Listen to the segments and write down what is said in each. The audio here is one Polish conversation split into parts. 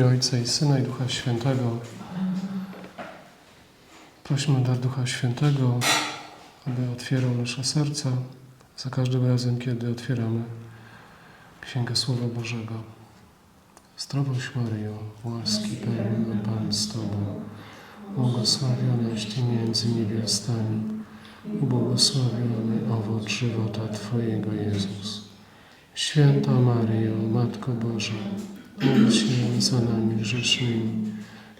Imię Ojca i Syna i Ducha Świętego. Prosimy o dar Ducha Świętego, aby otwierał nasze serca za każdym razem, kiedy otwieramy Księgę Słowa Bożego. Zdrowaś Maryjo, łaski pełna Pan z Tobą, błogosławionaś Ty między niewiastami i błogosławiony owoc żywota Twojego Jezus. Święta Maryjo, Matko Boża, się za nami grzesznymi,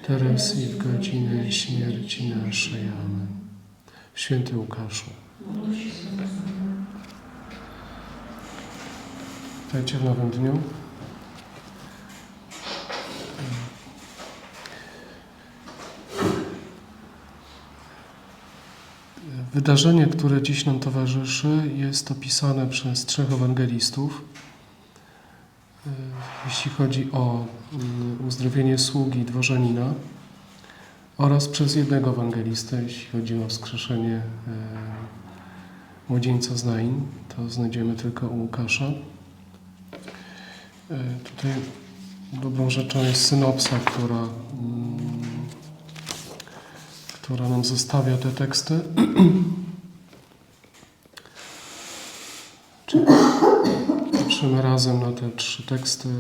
teraz i w godzinę śmierci naszej. Amen. Święty Łukaszu. Witajcie w nowym dniu. Wydarzenie, które dziś nam towarzyszy, jest opisane przez trzech ewangelistów. Jeśli chodzi o mm, uzdrowienie sługi dworzanina oraz przez jednego ewangelistę, jeśli chodzi o wskrzeszenie e, młodzieńca z Nain, to znajdziemy tylko u Łukasza. E, Tutaj dobrą rzeczą jest synopsa, która, mm, która nam zostawia te teksty. Czyli patrzymy razem na te trzy teksty. E,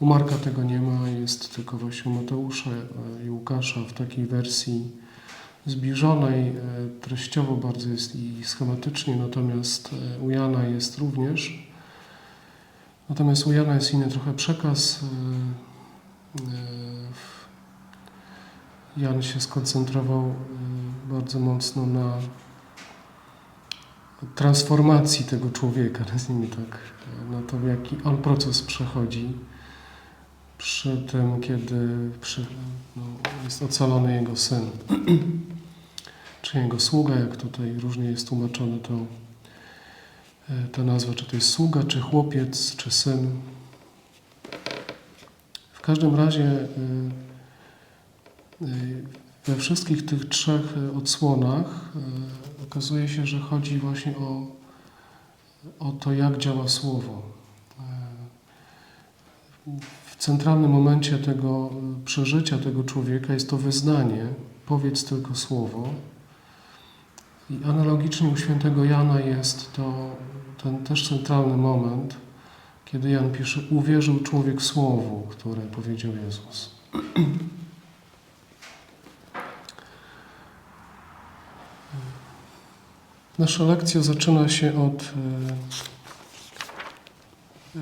U Marka tego nie ma, jest tylko właśnie u Mateusza e, i Łukasza w takiej wersji zbliżonej, e, treściowo bardzo jest i schematycznie, natomiast u Jana jest również. Natomiast u Jana jest inny trochę przekaz. Jan się skoncentrował bardzo mocno na transformacji tego człowieka, nazwijmy tak, na to, jaki on proces przechodzi przy tym, kiedy przy, no, jest ocalony jego syn, czy jego sługa, jak tutaj różnie jest tłumaczone to, e, ta nazwa, czy to jest sługa, czy chłopiec, czy syn. W każdym razie e, e, we wszystkich tych trzech odsłonach okazuje się, że chodzi właśnie o, o to, jak działa Słowo. W centralnym momencie tego przeżycia tego człowieka jest to wyznanie, powiedz tylko Słowo. I analogicznie u świętego Jana jest to ten też centralny moment, kiedy Jan pisze, uwierzył człowiek Słowu, które powiedział Jezus. Nasza lekcja zaczyna się od e, e,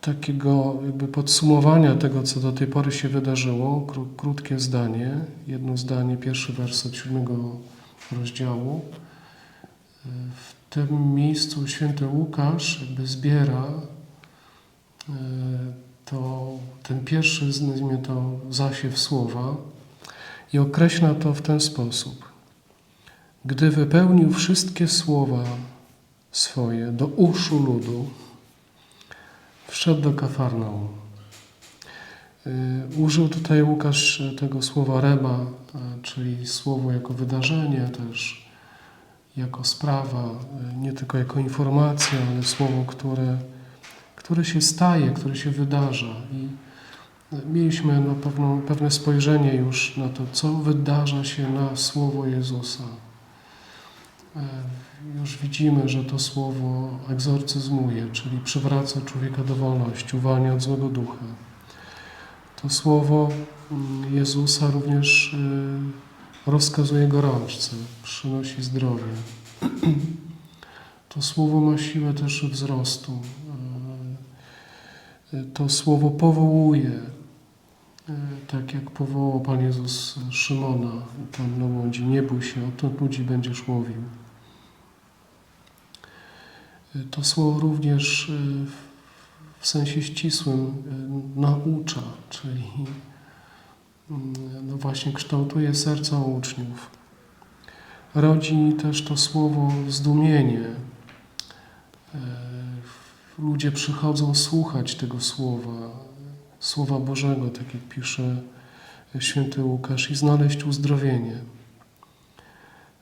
takiego jakby podsumowania tego, co do tej pory się wydarzyło. Kró- Krótkie zdanie, jedno zdanie, pierwszy werset siódmego rozdziału. E, W tym miejscu święty Łukasz jakby zbiera to, ten pierwszy, nazwijmy to, zasiew słowa i określa to w ten sposób. Gdy wypełnił wszystkie słowa swoje do uszu ludu, wszedł do Kafarnaum. Y, Użył tutaj Łukasz tego słowa rema, a, czyli słowo jako wydarzenie, też jako sprawa, y, nie tylko jako informacja, ale słowo, które, które się staje, które się wydarza. I y, mieliśmy no, pewną, pewne spojrzenie już na to, co wydarza się na słowo Jezusa. E, Już widzimy, że to słowo egzorcyzmuje, czyli przywraca człowieka do wolności, uwalnia od złego ducha. To słowo mm, Jezusa również y, rozkazuje gorączce, przynosi zdrowie. To słowo ma siłę też wzrostu. Y, To słowo powołuje, tak jak powołał Pan Jezus Szymona tam na łodzi. Nie bój się, odtąd ludzi będziesz łowił. Y, To słowo również y, w sensie ścisłym y, naucza, czyli mm, no właśnie kształtuje serca uczniów. Rodzi też to słowo zdumienie. Y, Ludzie przychodzą słuchać tego słowa, słowa Bożego, tak jak pisze święty Łukasz, i znaleźć uzdrowienie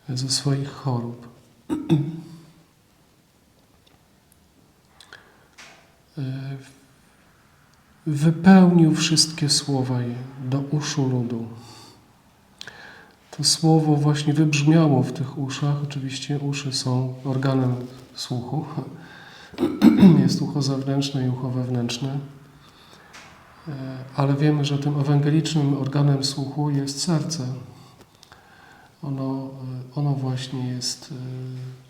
ze swoich chorób. wypełnił wszystkie słowa je do uszu ludu. To słowo właśnie wybrzmiało w tych uszach. Oczywiście uszy są organem słuchu. Jest ucho zewnętrzne i ucho wewnętrzne. E, Ale wiemy, że tym ewangelicznym organem słuchu jest serce. Ono, e, ono właśnie jest e,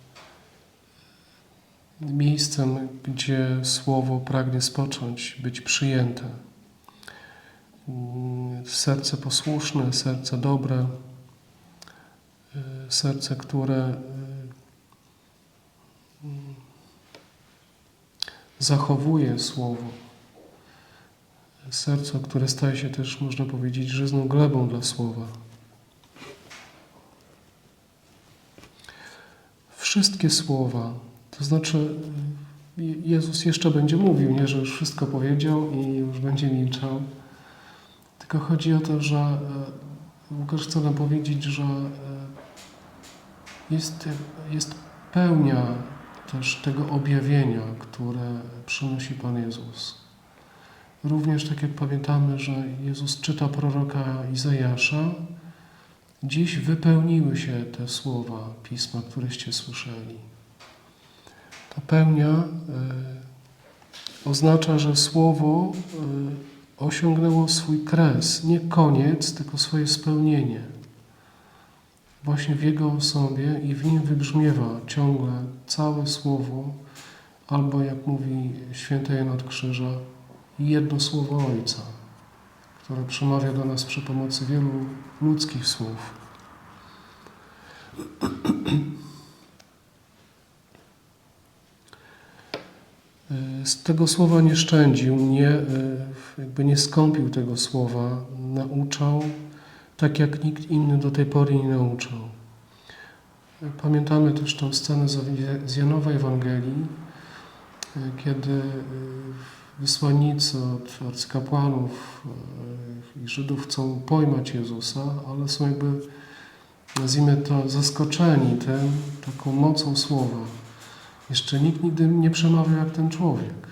miejscem, gdzie słowo pragnie spocząć, być przyjęte. Serce posłuszne, serce dobre, serce, które zachowuje słowo. Serce, które staje się też, można powiedzieć, żyzną glebą dla słowa. Wszystkie słowa, to znaczy Jezus jeszcze będzie mówił, nie, że już wszystko powiedział i już będzie milczał. Tylko chodzi o to, że e, Łukasz chce nam powiedzieć, że e, jest, jest pełnia też tego objawienia, które przynosi Pan Jezus. Również tak jak pamiętamy, że Jezus czyta proroka Izajasza, dziś wypełniły się te słowa Pisma, któreście słyszeli. Ta pełnia e, oznacza, że słowo e, osiągnęło swój kres, nie koniec, tylko swoje spełnienie. Właśnie w Jego osobie i w Nim wybrzmiewa ciągle całe słowo, albo jak mówi święty Jan od Krzyża, jedno słowo Ojca, które przemawia do nas przy pomocy wielu ludzkich słów. Z tego słowa nie szczędził, nie, jakby nie skąpił tego słowa, nauczał tak, jak nikt inny do tej pory nie nauczał. Pamiętamy też tą scenę z Janowej Ewangelii, kiedy wysłannicy od arcykapłanów i Żydów chcą pojmać Jezusa, ale są jakby, nazwijmy to, zaskoczeni tym, taką mocą słowa. Jeszcze nikt nigdy nie przemawiał jak ten człowiek.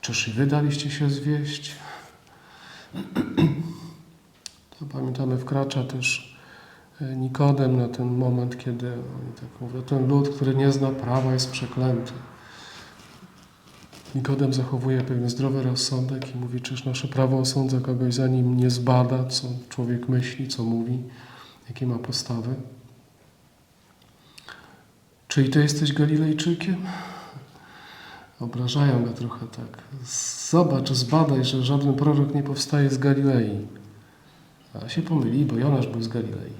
Czyż i wy daliście się zwieść? To pamiętamy, wkracza też Nikodem na ten moment, kiedy oni tak mówią, ten lud, który nie zna prawa, jest przeklęty. Nikodem zachowuje pewien zdrowy rozsądek i mówi, czyż nasze prawo osądza kogoś, zanim nie zbada, co człowiek myśli, co mówi, jakie ma postawy. Czyli ty jesteś Galilejczykiem? Obrażają go trochę tak. Zobacz, zbadaj, że żaden prorok nie powstaje z Galilei. A się pomyli, bo Jonasz był z Galilei.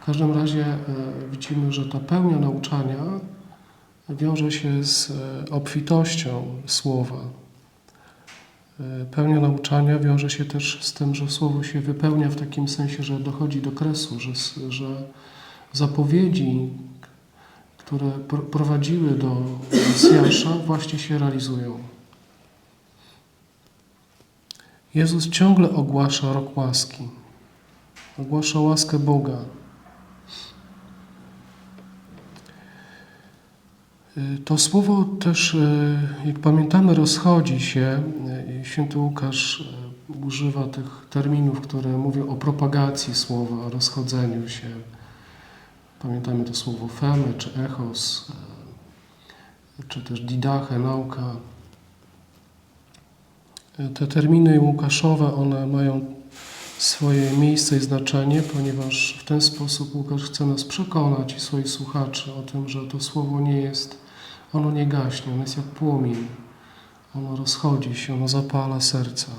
W każdym razie e, widzimy, że ta pełnia nauczania wiąże się z e, obfitością słowa. E, Pełnia nauczania wiąże się też z tym, że słowo się wypełnia w takim sensie, że dochodzi do kresu, że, że zapowiedzi, które prowadziły do Mesjasza, właśnie się realizują. Jezus ciągle ogłasza rok łaski. Ogłasza łaskę Boga. To słowo też, jak pamiętamy, rozchodzi się. Święty Łukasz używa tych terminów, które mówią o propagacji słowa, o rozchodzeniu się. Pamiętamy to słowo feme, czy echos, czy też didache, nauka. Te terminy łukaszowe, one mają swoje miejsce i znaczenie, ponieważ w ten sposób Łukasz chce nas przekonać i swoich słuchaczy o tym, że to słowo nie jest, ono nie gaśnie, ono jest jak płomień. Ono rozchodzi się, ono zapala serca.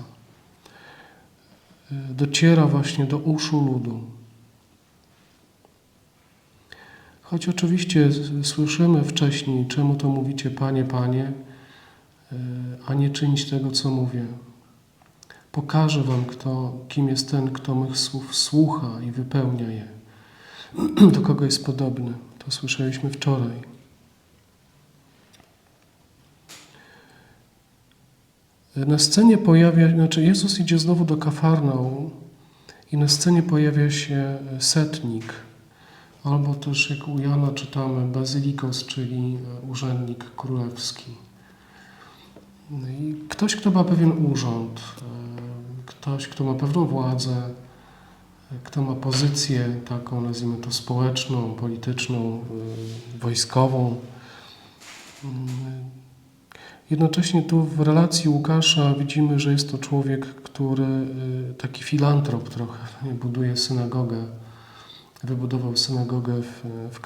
Dociera właśnie do uszu ludu. Choć oczywiście słyszymy wcześniej, czemu to mówicie Panie, Panie, a nie czynić tego, co mówię. Pokażę wam, kto, kim jest ten, kto mych słów słucha i wypełnia je. Do kogo jest podobny. To słyszeliśmy wczoraj. Na scenie pojawia, znaczy Jezus idzie znowu do Kafarnaum i na scenie pojawia się setnik. Albo też jak u Jana czytamy bazylikos, czyli urzędnik królewski. No i ktoś, kto ma pewien urząd, ktoś, kto ma pewną władzę, e, kto ma pozycję taką, nazwijmy to społeczną, polityczną, e, wojskową. Mm, Jednocześnie tu w relacji Łukasza widzimy, że jest to człowiek, który y, taki filantrop trochę, buduje synagogę, wybudował synagogę w, w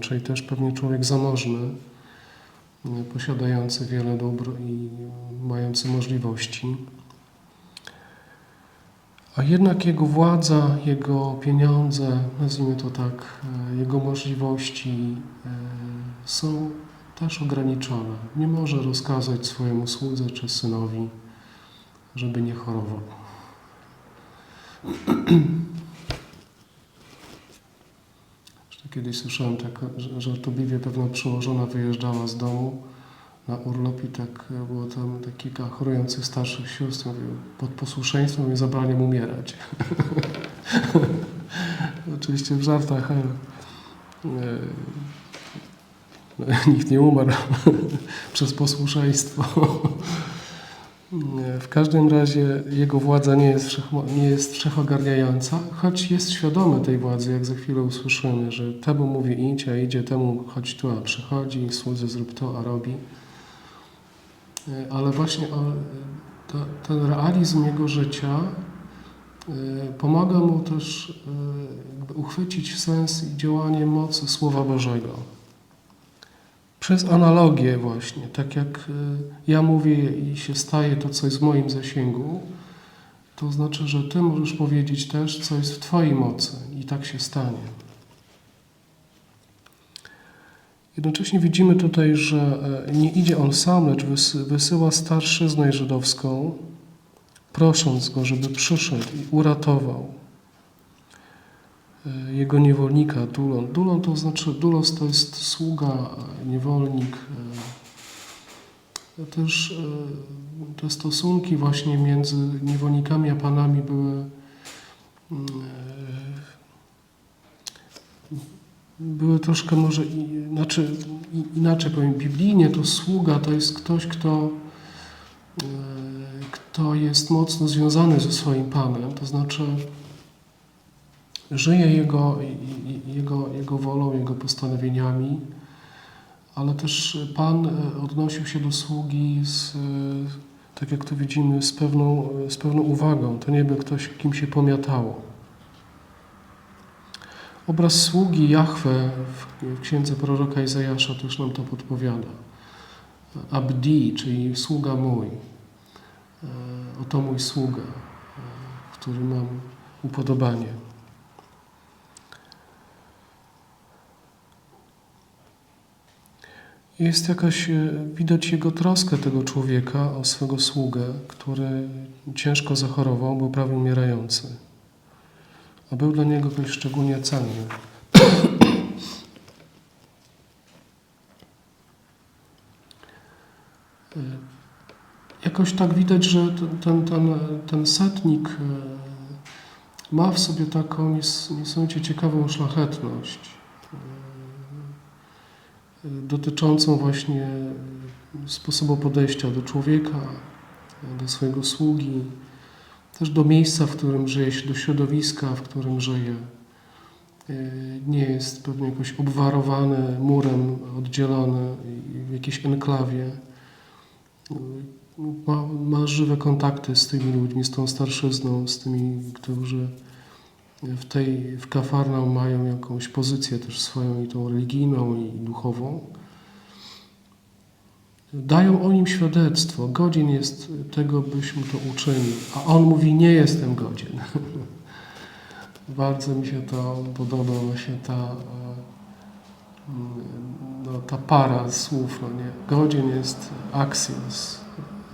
czyli też pewnie człowiek zamożny, y, posiadający wiele dóbr i mający możliwości. A jednak jego władza, jego pieniądze, nazwijmy to tak, y, jego możliwości y, są też ograniczone. Nie może rozkazać swojemu słudze czy synowi, żeby nie chorował. Kiedyś słyszałem tak żartobliwie, pewna przełożona wyjeżdżała z domu na urlop i tak e, było tam tak kilka chorujących starszych sióstr. Mówił, pod posłuszeństwem i zabraniem umierać. Oczywiście w żartach, ale e, no, nikt nie umarł przez posłuszeństwo. W każdym razie jego władza nie jest, nie jest wszechogarniająca, choć jest świadomy tej władzy, jak za chwilę usłyszymy, że temu mówi idź, a idzie, temu chodź tu, a przychodzi, słudzy zrób to, a robi. E, Ale właśnie to, ten realizm jego życia e, pomaga mu też e, uchwycić sens i działanie mocy Słowa Bożego. Przez analogię właśnie, tak jak ja mówię i się staje to, co jest w moim zasięgu, to znaczy, że Ty możesz powiedzieć też, co jest w Twojej mocy i tak się stanie. Jednocześnie widzimy tutaj, że e, nie idzie on sam, lecz wysy- wysyła starszyznę żydowską, prosząc go, żeby przyszedł i uratował e, jego niewolnika Dulon. Dulon to znaczy, Dulos to jest sługa, e, niewolnik. Też te stosunki właśnie między niewolnikami a panami były mm, były troszkę może, i- znaczy i- inaczej powiem, biblijnie to sługa to jest ktoś, kto, e, kto jest mocno związany ze swoim Panem, to znaczy żyje jego, jego, jego wolą, jego postanowieniami, ale też Pan e, odnosił się do sługi z, e, tak jak tu widzimy, z pewną, z pewną uwagą. To nie by ktoś kim się pomiatało. Obraz sługi Jahwe w, księdze proroka Izajasza też nam to podpowiada. Abdi, czyli sługa mój. E, Oto mój sługa, e, w którym mam upodobanie. Jest jakaś, e, widać jego troskę tego człowieka o swego sługę, który ciężko zachorował, był prawie umierający. A był dla niego ktoś szczególnie cenny. E, Jakoś tak widać, że ten, ten, ten, setnik e, ma w sobie taką nies- niesamowicie ciekawą szlachetność e, dotyczącą właśnie sposobu podejścia do człowieka, do swojego sługi, też do miejsca, w którym żyje się, do środowiska, w którym żyje. E, Nie jest pewnie jakoś obwarowany murem, oddzielony w jakiejś enklawie. E, Ma, ma żywe kontakty z tymi ludźmi, z tą starszyzną, z tymi, którzy w tej, w Kafarnaum mają jakąś pozycję też swoją i tą religijną i duchową. Dają o nim świadectwo. Godzien jest tego, byś mu to uczynił. A on mówi, nie jestem godzien. Bardzo mi się to podoba, właśnie ta, e, no, ta para słów. No nie? Godzien jest axios.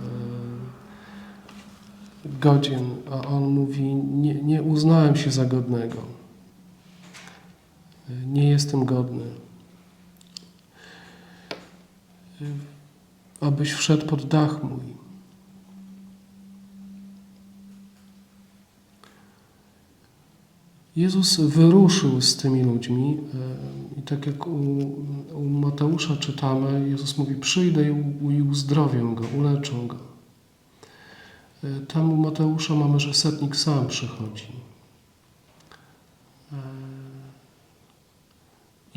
e, Godzien, a on mówi, nie, nie uznałem się za godnego. Nie jestem godny. E, abyś wszedł pod dach mój. Jezus wyruszył z tymi ludźmi e, i tak jak u, u Mateusza czytamy, Jezus mówi: Przyjdę i uzdrowię go, uleczę go. E, Tam u Mateusza mamy, że setnik sam przychodzi.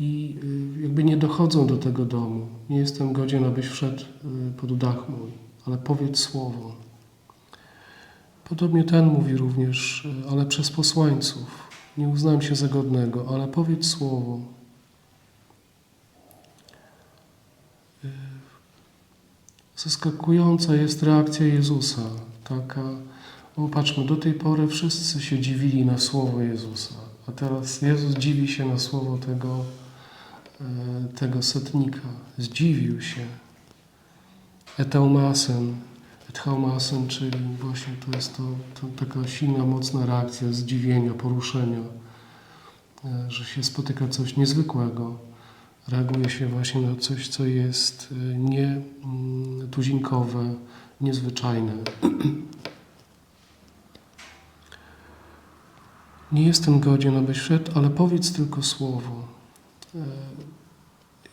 I y, jakby nie dochodzą do tego domu. Nie jestem godzien, abyś wszedł y, pod dach mój, ale powiedz słowo. Podobnie ten mówi również, y, ale przez posłańców. Nie uznałem się za godnego, ale powiedz słowo. Zaskakująca jest reakcja Jezusa. Taka, o patrzmy, do tej pory wszyscy się dziwili na słowo Jezusa, a teraz Jezus dziwi się na słowo tego, tego setnika. Zdziwił się. Eteumasen, etchaumasen, czyli właśnie to jest to, to taka silna, mocna reakcja zdziwienia, poruszenia, e, że się spotyka coś niezwykłego. Reaguje się właśnie na coś, co jest e, nie mm, niezwyczajne. Nie jestem godzien, abyś wszedł, ale powiedz tylko słowo.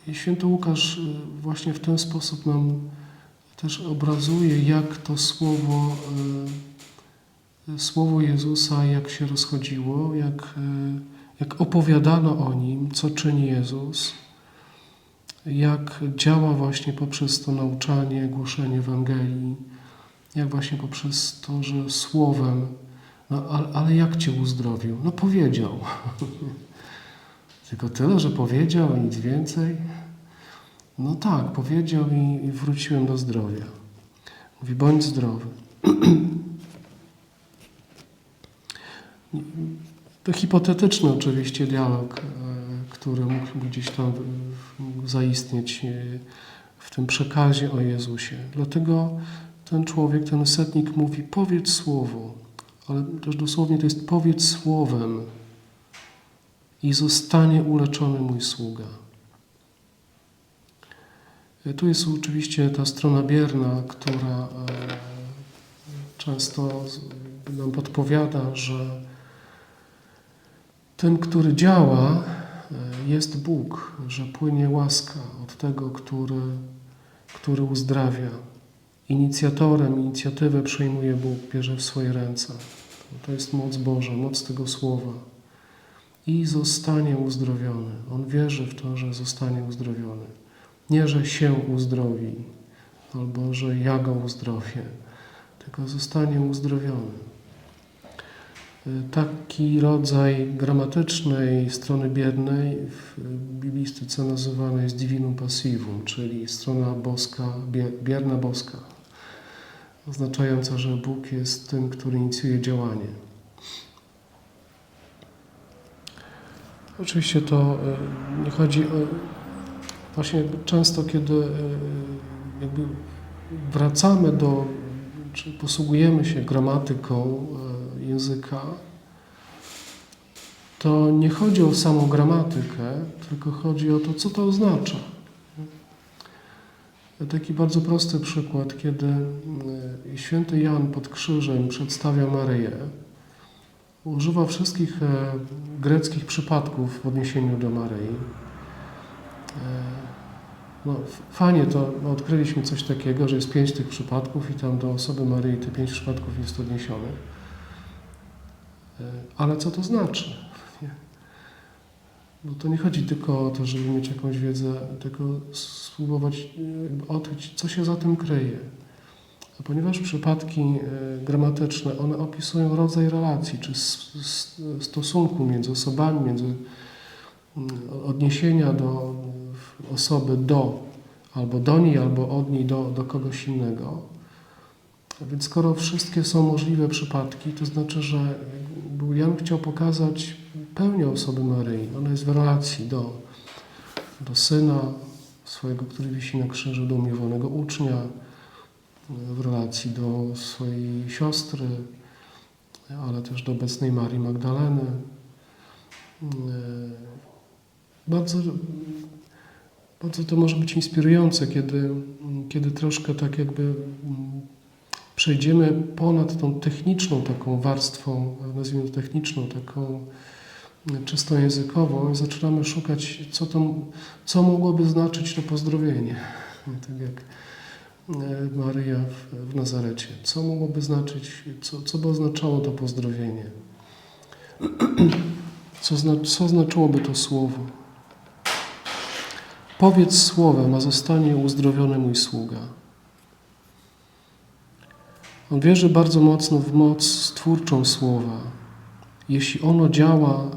I święty Łukasz e, właśnie w ten sposób nam też obrazuje, jak to słowo, e, słowo Jezusa, jak się rozchodziło, jak, e, jak opowiadano o nim, co czyni Jezus, jak działa właśnie poprzez to nauczanie, głoszenie Ewangelii, jak właśnie poprzez to, że słowem no, ale jak cię uzdrowił? No powiedział. Tylko tyle, że powiedział nic więcej. No tak, powiedział i, i wróciłem do zdrowia. Mówi, bądź zdrowy. To hipotetyczny oczywiście dialog, e, który mógł gdzieś tam zaistnieć e, w tym przekazie o Jezusie. Dlatego ten człowiek, ten setnik mówi, powiedz słowo, ale też dosłownie to jest powiedz słowem i zostanie uleczony mój sługa. E, Tu jest oczywiście ta strona bierna, która e, często nam podpowiada, że tym, który działa, e, jest Bóg, że płynie łaska od tego, który, który uzdrawia. Inicjatorem, inicjatywę przejmuje Bóg, bierze w swoje ręce. To jest moc Boża, moc tego słowa. I zostanie uzdrowiony. On wierzy w to, że zostanie uzdrowiony. Nie, że się uzdrowi, albo że ja go uzdrowię, tylko zostanie uzdrowiony. Taki rodzaj gramatycznej strony biernej w biblistyce nazywany jest divinum passivum, czyli strona boska, bie- bierna boska, oznaczająca, że Bóg jest tym, który inicjuje działanie. Oczywiście to y, nie chodzi o... Właśnie często, kiedy y, jakby wracamy do, czy posługujemy się gramatyką y, języka, to nie chodzi o samą gramatykę, tylko chodzi o to, co to oznacza. Taki bardzo prosty przykład, kiedy święty Jan pod krzyżem przedstawia Maryję, używa wszystkich e, greckich przypadków w odniesieniu do Maryi. E, No, fajnie to no, odkryliśmy coś takiego, że jest pięć tych przypadków i tam do osoby Maryi te pięć przypadków jest odniesionych. E, Ale co to znaczy? Nie. No to nie chodzi tylko o to, żeby mieć jakąś wiedzę, tylko spróbować odkryć, co się za tym kryje. Ponieważ przypadki e, gramatyczne, one opisują rodzaj relacji, czy stosunku między osobami, między mm, odniesienia do osoby do, albo do niej, albo od niej do, do kogoś innego. Więc skoro wszystkie są możliwe przypadki, to znaczy, że Jan chciał pokazać pełnię osoby Maryi. Ona jest w relacji do, do syna swojego, który wisi na krzyżu, do umiłowanego ucznia, w relacji do swojej siostry, ale też do obecnej Marii Magdaleny. E, Bardzo, bardzo to może być inspirujące, kiedy, kiedy troszkę tak jakby mm, przejdziemy ponad tą techniczną taką warstwą, nazwijmy to techniczną, taką czysto językowo i zaczynamy szukać, co, to, co mogłoby znaczyć to pozdrowienie. Tak jak Maryja w, w Nazarecie. Co mogłoby znaczyć, co, co by oznaczało to pozdrowienie? Co, zna, co znaczyłoby to słowo? Powiedz słowem, a zostanie uzdrowiony mój sługa. On wierzy bardzo mocno w moc stwórczą słowa. Jeśli ono działa e,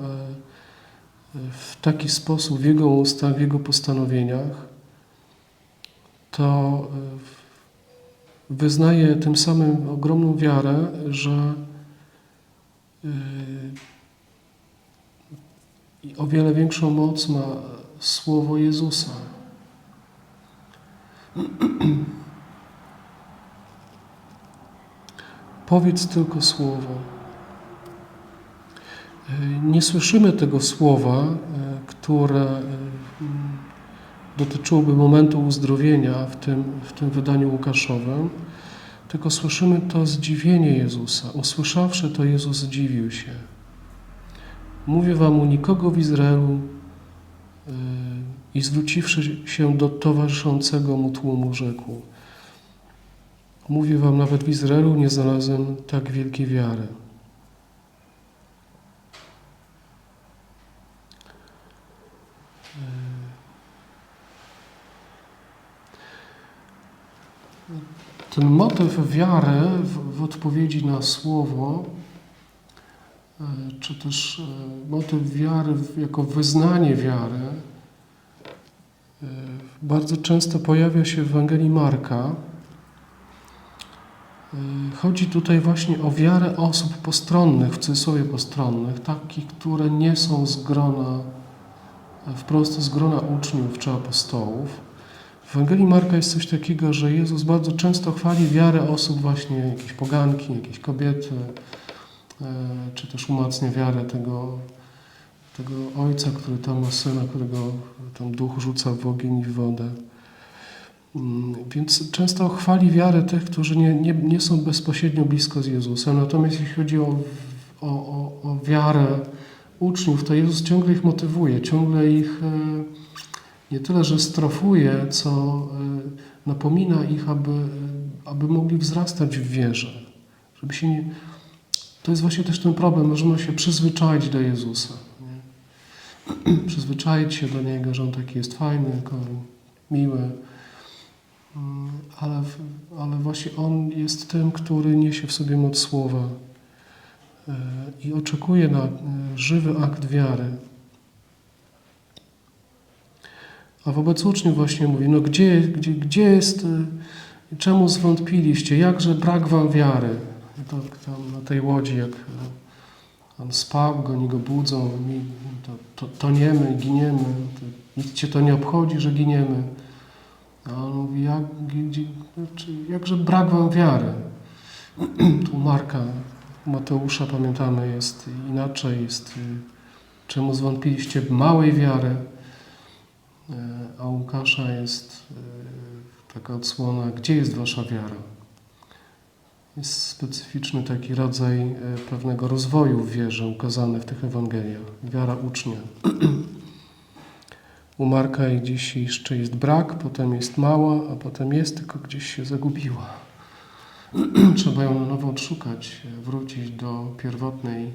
w taki sposób w Jego ustach, w Jego postanowieniach, to e, wyznaje tym samym ogromną wiarę, że i o wiele większą moc ma słowo Jezusa. Powiedz tylko słowo. Nie słyszymy tego słowa, e, które dotyczyłoby momentu uzdrowienia w tym, w tym wydaniu Łukaszowym, tylko słyszymy to zdziwienie Jezusa. Usłyszawszy to, Jezus zdziwił się. Mówię wam, u nikogo w Izraelu yy, i zwróciwszy się do towarzyszącego mu tłumu, rzekł: Mówię wam, nawet w Izraelu nie znalazłem tak wielkiej wiary. Ten motyw wiary w, w odpowiedzi na słowo, e, czy też e, motyw wiary jako wyznanie wiary, e, bardzo często pojawia się w Ewangelii Marka. Chodzi tutaj właśnie o wiarę osób postronnych, w cudzysłowie postronnych, takich, które nie są z grona, wprost z grona uczniów czy apostołów. W Ewangelii Marka jest coś takiego, że Jezus bardzo często chwali wiarę osób właśnie, jakieś poganki, jakieś kobiety, e, czy też umacnia wiarę tego, tego ojca, który tam ma syna, którego tam duch rzuca w ogień i w wodę. Mm, Więc często chwali wiarę tych, którzy nie, nie, nie są bezpośrednio blisko z Jezusem. Natomiast jeśli chodzi o, o, o, o wiarę uczniów, to Jezus ciągle ich motywuje, ciągle ich e, nie tyle, że strofuje, co e, napomina ich, aby, aby mogli wzrastać w wierze. Żeby się nie... To jest właśnie też ten problem, możemy się przyzwyczaić do Jezusa. Nie? Przyzwyczaić się do Niego, że On taki jest fajny, miły. Mm, Ale, ale właśnie On jest tym, który niesie w sobie moc słowa e, i oczekuje na e, żywy akt wiary. A wobec uczniów właśnie mówi, no gdzie, gdzie, gdzie jest, y, czemu zwątpiliście, jakże brak wam wiary? To tam na tej łodzi, jak y, on spał, go nie go budzą, mi, to, to, toniemy, giniemy, to, nic cię to nie obchodzi, że giniemy. A on mówi, jak, gdzie, znaczy, jakże brak wam wiary? Tu Marka, Mateusza pamiętamy, jest inaczej, jest y, czemu zwątpiliście małej wiary. E, A Łukasza jest e, taka odsłona, gdzie jest wasza wiara? Jest specyficzny taki rodzaj e, pewnego rozwoju w wierze ukazany w tych Ewangeliach. Wiara ucznia. U Marka gdzieś jeszcze jest brak, potem jest mała, a potem jest, tylko gdzieś się zagubiła. Trzeba ją na nowo odszukać, wrócić do pierwotnej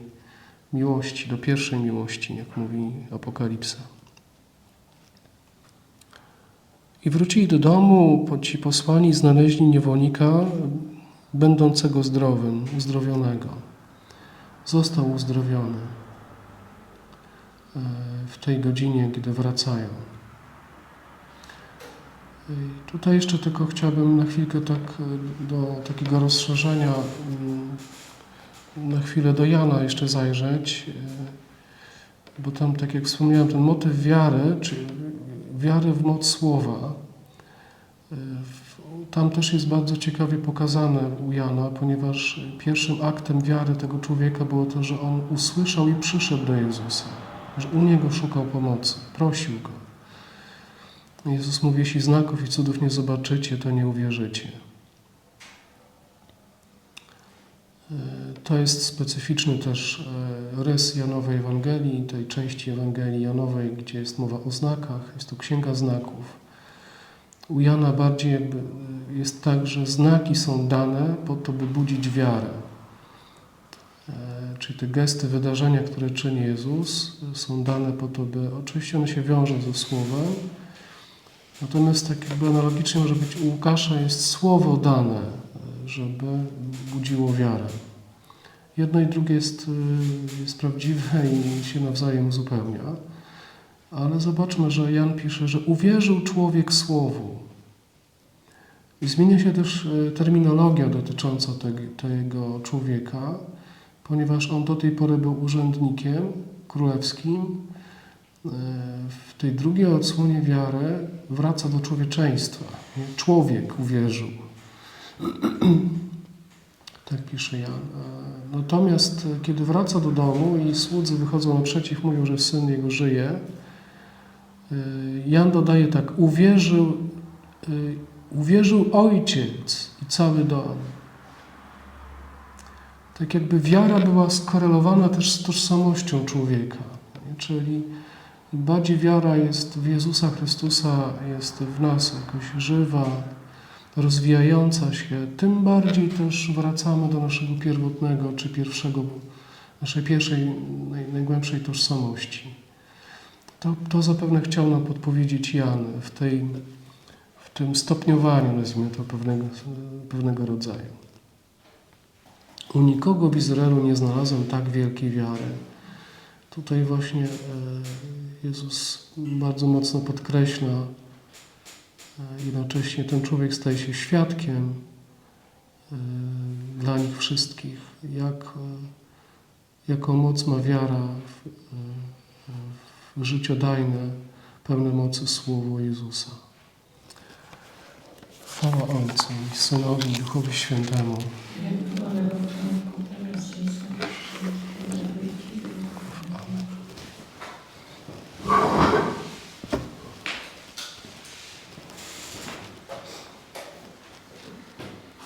miłości, do pierwszej miłości, jak mówi Apokalipsa. I wrócili do domu, ci posłani znaleźli niewolnika będącego zdrowym, uzdrowionego. Został uzdrowiony e, w tej godzinie, gdy wracają. I Tutaj jeszcze tylko chciałbym na chwilkę tak e, do takiego rozszerzenia, mm, na chwilę do Jana jeszcze zajrzeć, e, bo tam, tak jak wspomniałem, ten motyw wiary, czy wiary w moc słowa, w- tam też jest bardzo ciekawie pokazane u Jana, ponieważ pierwszym aktem wiary tego człowieka było to, że on usłyszał i przyszedł do Jezusa, że u Niego szukał pomocy, prosił Go. Jezus mówi, jeśli znaków i cudów nie zobaczycie, to nie uwierzycie. Y, To jest specyficzny też e, rys Janowej Ewangelii, tej części Ewangelii Janowej, gdzie jest mowa o znakach. Jest to księga znaków. U Jana bardziej jakby e, jest tak, że znaki są dane po to, by budzić wiarę. E, Czyli te gesty, wydarzenia, które czyni Jezus, e, są dane po to, by oczywiście one się wiążą ze Słowem, natomiast tak jakby analogicznie może być u Łukasza jest Słowo dane, żeby budziło wiarę. Jedno i drugie jest, y, jest prawdziwe i się nawzajem uzupełnia. Ale zobaczmy, że Jan pisze, że uwierzył człowiek słowu. I zmienia się też y, terminologia dotycząca tego, człowieka, ponieważ on do tej pory był urzędnikiem królewskim. Y, W tej drugiej odsłonie wiary wraca do człowieczeństwa. Człowiek uwierzył. Tak pisze Jan. Natomiast e, kiedy wraca do domu i słudzy wychodzą naprzeciw, mówią, że syn jego żyje, e, Jan dodaje tak, uwierzył, e, uwierzył ojciec i cały dom. Tak jakby wiara była skorelowana też z tożsamością człowieka. Czyli bardziej wiara jest w Jezusa Chrystusa, jest w nas jakoś żywa, rozwijająca się, tym bardziej też wracamy do naszego pierwotnego czy pierwszego, naszej pierwszej, naj, najgłębszej tożsamości. To, to zapewne chciał nam podpowiedzieć Jan w, tej, w tym stopniowaniu, nazwijmy to, pewnego, pewnego rodzaju. U nikogo w Izraelu nie znalazłem tak wielkiej wiary. Tutaj właśnie e, Jezus bardzo mocno podkreśla, Jednocześnie ten człowiek staje się świadkiem e, dla nich wszystkich, jak, e, jaką moc ma wiara w, w życiodajne, pełne mocy Słowo Jezusa. Chwała Ojcu i Synowi i Duchowi Świętemu.